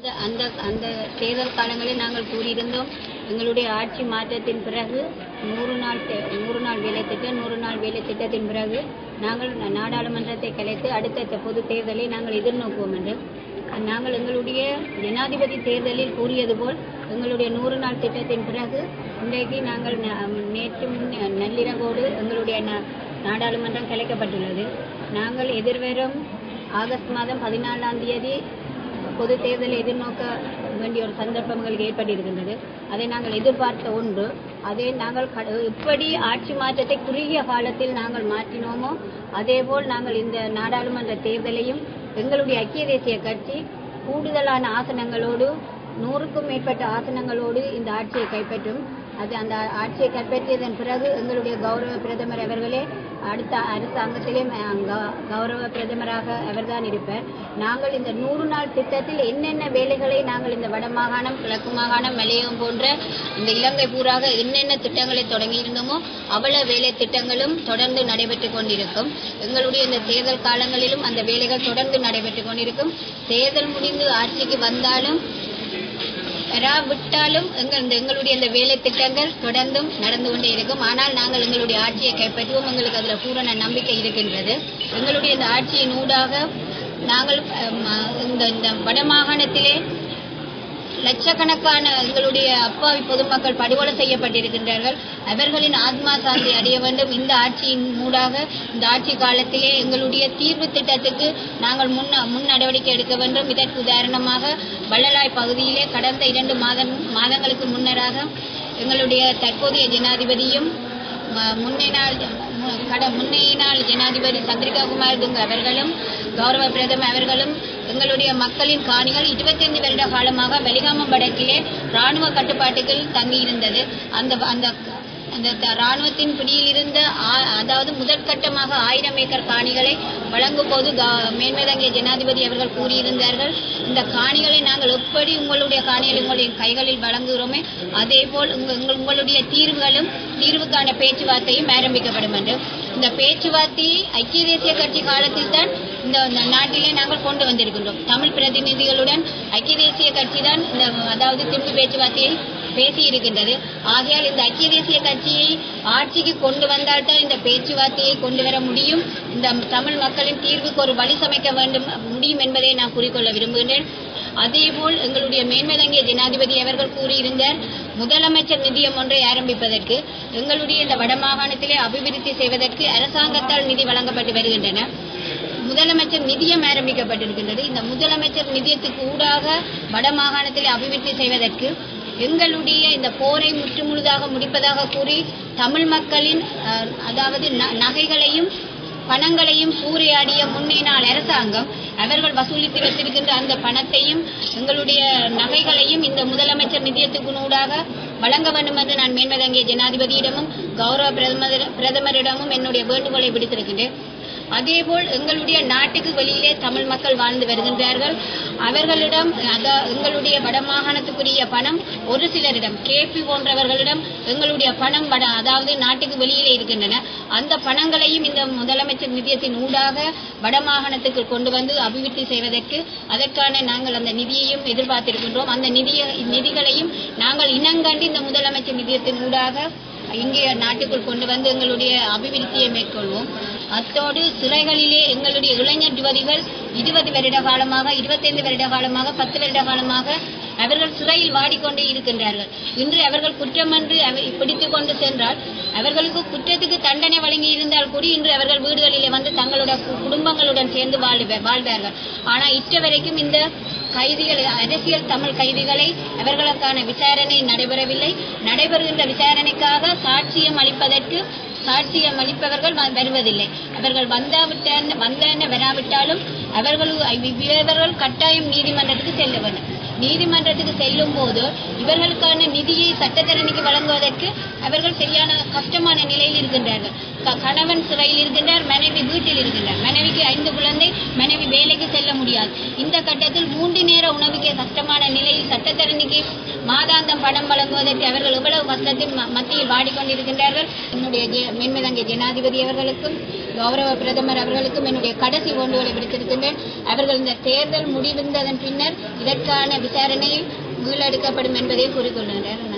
அந்த அந்த அந்த தேர்தல் காலங்களில் நாங்கள் கூறியிருந்தோம் எங்களுடைய ஆட்சி மாற்றத்தின் பிறகு நூறு நாள் நூறு நாள் வேலை திட்டம் நூறு நாள் வேலை திட்டத்தின் பிறகு நாங்கள் நாடாளுமன்றத்தை கலைத்து அடுத்த பொது தேர்தலை நாங்கள் எதிர்நோக்குவோம் என்று. நாங்கள் எங்களுடைய ஜனாதிபதி தேர்தலில் கூறியது போல் எங்களுடைய நூறு நாள் திட்டத்தின் பிறகு இன்றைக்கு நாங்கள் நேற்று முன் நள்ளிரவோடு எங்களுடைய நாடாளுமன்றம் கலைக்கப்பட்டுள்ளது. நாங்கள் எதிர்வரும் ஆகஸ்ட் மாதம் பதினாலாம் தேதி பொது தேர்தலை எதிர்நோக்க வேண்டிய ஒரு சந்தர்ப்பங்கள் ஏற்பட்டிருக்கின்றது. அதை நாங்கள் எதிர்பார்த்த ஒன்று. அதை நாங்கள் கட- எப்படி ஆட்சி மாற்றத்தை குறுகிய காலத்தில் நாங்கள் மாற்றினோமோ அதேபோல் நாங்கள் இந்த நாடாளுமன்ற தேர்தலையும் எங்களுடைய ஐக்கிய தேசிய கட்சி கூடுதலான ஆசனங்களோடு நூறுக்கும் மேற்பட்ட ஆசனங்களோடு இந்த ஆட்சியை கைப்பற்றும். அது அந்த ஆட்சியை கைப்பற்றியதன் பிறகு எங்களுடைய கௌரவ பிரதமர் அவர்களே அடுத்த அரசாங்கத்திலே கௌரவ பிரதமராக அவர்தான் இருப்பார். நாங்கள் இந்த நூறு நாள் திட்டத்தில் என்னென்ன வேலைகளை நாங்கள் இந்த வடமாகாணம் கிழக்கு மாகாணம் மலையகம் போன்ற இந்த இலங்கை பூராக என்னென்ன திட்டங்களை தொடங்கியிருந்தோமோ அவ்வளவு வேலை திட்டங்களும் தொடர்ந்து நடைபெற்றுக் கொண்டிருக்கும். எங்களுடைய இந்த தேர்தல் காலங்களிலும் அந்த வேலைகள் தொடர்ந்து நடைபெற்றுக் கொண்டிருக்கும். தேர்தல் முடிந்து ஆட்சிக்கு வந்தாலும் பெறாவிட்டாலும் எங்கள் இந்த எங்களுடைய இந்த வேலை திட்டங்கள் தொடர்ந்தும் நடந்து கொண்டே இருக்கும். ஆனால் நாங்கள் எங்களுடைய ஆட்சியை கைப்பற்றுவோம். எங்களுக்கு அதில் பூரண நம்பிக்கை இருக்கின்றது. எங்களுடைய இந்த ஆட்சியின் ஊடாக நாங்கள் இந்த இந்த வடமாகாணத்திலே லட்சக்கணக்கான எங்களுடைய அப்பாவி பொதுமக்கள் படுகொலை செய்யப்பட்டிருக்கின்றார்கள். அவர்களின் ஆத்மா சாந்தி அடைய வேண்டும். இந்த ஆட்சியின் மூடாக இந்த ஆட்சி காலத்திலே எங்களுடைய தீர்வு திட்டத்துக்கு நாங்கள் முன் முன் நடவடிக்கை எடுக்க வேண்டும். இதற்கு உதாரணமாக வள்ளலாய் பகுதியிலே கடந்த இரண்டு மாதம் மாதங்களுக்கு முன்னராக எங்களுடைய தற்போதைய ஜனாதிபதியும் முன்னினால் நாள் மு- கட முன்னையினால் ஜனாதிபதி சந்திரிகா குமார் துங்க அவர்களும் கௌரவ பிரதமர் அவர்களும் எங்களுடைய மக்களின் காணிகள் 25 வருட காலமாக வெலிகாமம் வடக்கிலே ராணுவ கட்டுப்பாட்டுகள் தங்கியிருந்தது. அந்த அந்த அந்த த- ராணுவத்தின் பிடியில் இருந்த ஆ- அதாவது முதற்கட்டமாக ஆயிரம் ஏக்கர் காணிகளை வழங்கும் போது கா- ஜனாதிபதி அவர்கள் கூறியிருந்தார்கள் இந்த காணிகளை நாங்கள் எப்படி உங்களுடைய காணிகளை உங்களுடைய கைகளில் வழங்குகிறோமே அதே போல் உங்கள் உங்களுடைய தீர்வுகளும் தீர்வுக்கான பேச்சுவார்த்தையும் ஆரம்பிக்கப்படும் என்று இந்த பேச்சுவார்த்தையை ஐக்கிய தேசிய கட்சி காலத்தில் தான் இந்த நாட்டிலே நாங்கள் கொண்டு வந்திருக்கின்றோம். தமிழ் பிரதிநிதிகளுடன் ஐக்கிய தேசிய கட்சி தான் இந்த அதாவது திருப்பு பேச்சுவார்த்தையை பேசி இருக்கின்றது ஆகையால் இந்த ஐக்கிய தேசிய கட்சியை ஆட்சிக்கு கொண்டு வந்தால்தான் இந்த பேச்சுவார்த்தையை கொண்டு வர முடியும். இந்த தமிழ் மக்களின் தீர்வுக்கு ஒரு வழி சமைக்க வேண்டும் முடியும் என்பதை நான் கூறிக்கொள்ள விரும்புகின்றேன். அதேபோல் எங்களுடைய மேன்மதங்கிய ஜனாதிபதி அவர்கள் கூறியிருந்தார் முதலமைச்சர் நிதியம் ஒன்றை ஆரம்பிப்பதற்கு எங்களுடைய இந்த வடமாகாணத்திலே அபிவிருத்தி செய்வதற்கு அரசாங்கத்தால் நிதி வழங்கப்பட்டு வருகின்றன. முதலமைச்சர் நிதியம் ஆரம்பிக்கப்பட்டிருக்கின்றது. இந்த முதலமைச்சர் நிதியத்துக்கு ஊடாக வடமாகாணத்தில் அபிவிருத்தி செய்வதற்கு எங்களுடைய இந்த போரை முற்று முழுதாக முடிப்பதாக கூறி தமிழ் மக்களின் அதாவது ந- நகைகளையும் பணங்களையும் சூறையாடிய முன்னே நாள் அரசாங்கம் அவர்கள் வசூலித்து வைத்திருக்கின்ற அந்த பணத்தையும் எங்களுடைய நகைகளையும் இந்த முதலமைச்சர் நிதியத்துக்குனூடாக வழங்க வேண்டும் என்று நான் மேன்மதங்கிய ஜனாதிபதியிடமும் கௌரவ பிரதமர் பிரதமரிடமும் என்னுடைய வேண்டுகோளை விடுத்திருக்கின்றேன். அதேபோல் எங்களுடைய நாட்டுக்கு வெளியிலே தமிழ் மக்கள் வாழ்ந்து வருகின்றார்கள். அவர்களிடம் எங்களுடைய வடமாகாணத்துக்குரிய பணம் ஒரு சிலரிடம் கேபி போன்றவர்களிடம் எங்களுடைய பணம் வட அதாவது நாட்டுக்கு வெளியிலே இருக்கின்றன. அந்த பணங்களையும் இந்த முதலமைச்சர் நிதியத்தின் ஊடாக வடமாகாணத்துக்கு கொண்டு வந்து அபிவிருத்தி செய்வதற்கு அதற்கான நாங்கள் அந்த நிதியையும் எதிர்பார்த்திருக்கின்றோம். அந்த நிதிய நிதிகளையும் நாங்கள் இனங்கண்டு இந்த முதலமைச்சர் நிதியத்தின் ஊடாக இங்கே நாட்டுக்குள் கொண்டு வந்து எங்களுடைய அபிவிருத்தியை மேற்கொள்வோம். அத்தோடு சிறைகளிலே எங்களுடைய இளைஞர் யுவதிகள் இருபது வருட காலமாக இருபத்தைந்து வருட காலமாக பத்து வருட காலமாக அவர்கள் சிறையில் வாடிக்கொண்டே இருக்கின்றார்கள். இன்று அவர்கள் குற்றம் என்று பிடித்து பிடித்துக் கொண்டு சென்றால் அவர்களுக்கு குற்றத்துக்கு தண்டனை வழங்கி இருந்தால் கூட இன்று அவர்கள் வீடுகளிலே வந்து தங்களுடைய கு- குடும்பங்களுடன் சேர்ந்து வாழ்வார்கள். ஆனால் இற்ற வரைக்கும் இந்த கைதிகள் அரசியல் தமிழ் கைதிகளை அவர்களுக்கான விசாரணை நடைபெறவில்லை. நடைபெறுகின்ற விசாரணைக்காக சாட்சியம் அளிப்பதற்கு சாட்சியம் அளிப்பவர்கள் வருவதில்லை. அவர்கள் வந்தாவிட்ட வந்தன வராவிட்டாலும் அவர்கள் இவர்கள் கட்டாயம் நீதிமன்றத்துக்கு செல்ல வேண்டும். நீதிமன்றத்துக்கு செல்லும் போது இவர்களுக்கான நிதியை சட்டத்தரணிக்கு வழங்குவதற்கு அவர்கள் சரியான கஷ்டமான நிலையில் இருக்கின்றார்கள். க- கணவன் சிறையில் இருக்கின்றார் மனைவி வீட்டில் இருக்கின்றார். மனைவிக்கு ஐந்து குழந்தை மனைவி வேலைக்கு செல்ல முடியாது. இந்த கட்டத்தில் மூன்று நேர உணவுக்கே கஷ்டமான நிலையில் சட்டத்தரணிக்கு மாதாந்தம் பணம் வழங்குவதற்கு அவர்கள் எவ்வளவு கஷ்டத்தின் ம- மத்தியில் வாடிக்கொண்டிருக்கின்றார்கள்? என்னுடைய ஜெ- ஜனாதிபதி அவர்களுக்கும் கௌரவ பிரதமர் அவர்களுக்கும் என்னுடைய கடைசி வேண்டுகோளை விடுத்திருக்கின்றேன். அவர்கள் இந்த தேர்தல் முடிவந்ததன் பின்னர் இதற்கான விசாரணை மீளெடுக்கப்படும் என்பதை கூறிக்கொள்கின்றனர்.